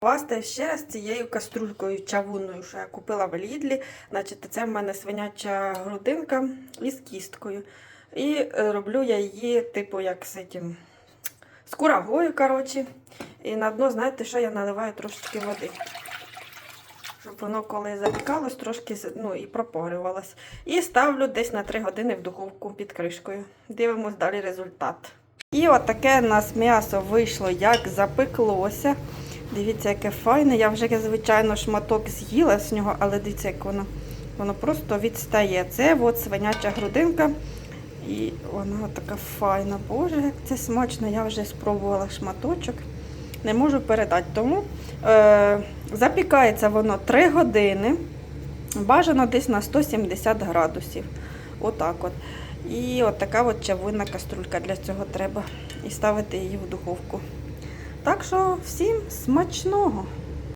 Пасти ще раз цією каструлькою чавунною, що я купила в Лідлі. Значить, це в мене свиняча грудинка із кісткою. І е, роблю я її, типу, як з этим, з курагою, коротше. І на дно, знаєте, що я наливаю трошечки води. Щоб воно коли запікалось, трошки ну, і пропарювалось. І ставлю десь на 3 години в духовку під кришкою. Дивимось далі результат. І от у нас м'ясо вийшло, як запеклося. Дивіться, яке файне. Я вже, звичайно, шматок з'їла з нього, але дивіться, як воно, воно просто відстає. Це от свиняча грудинка. І вона така файна. Боже, як це смачно. Я вже спробувала шматочок. Не можу передати. Тому е, запікається воно 3 години. Бажано десь на 170 градусів. Отак от. І от така от чавунна каструлька для цього треба. І ставити її в духовку. Так що всім смачного!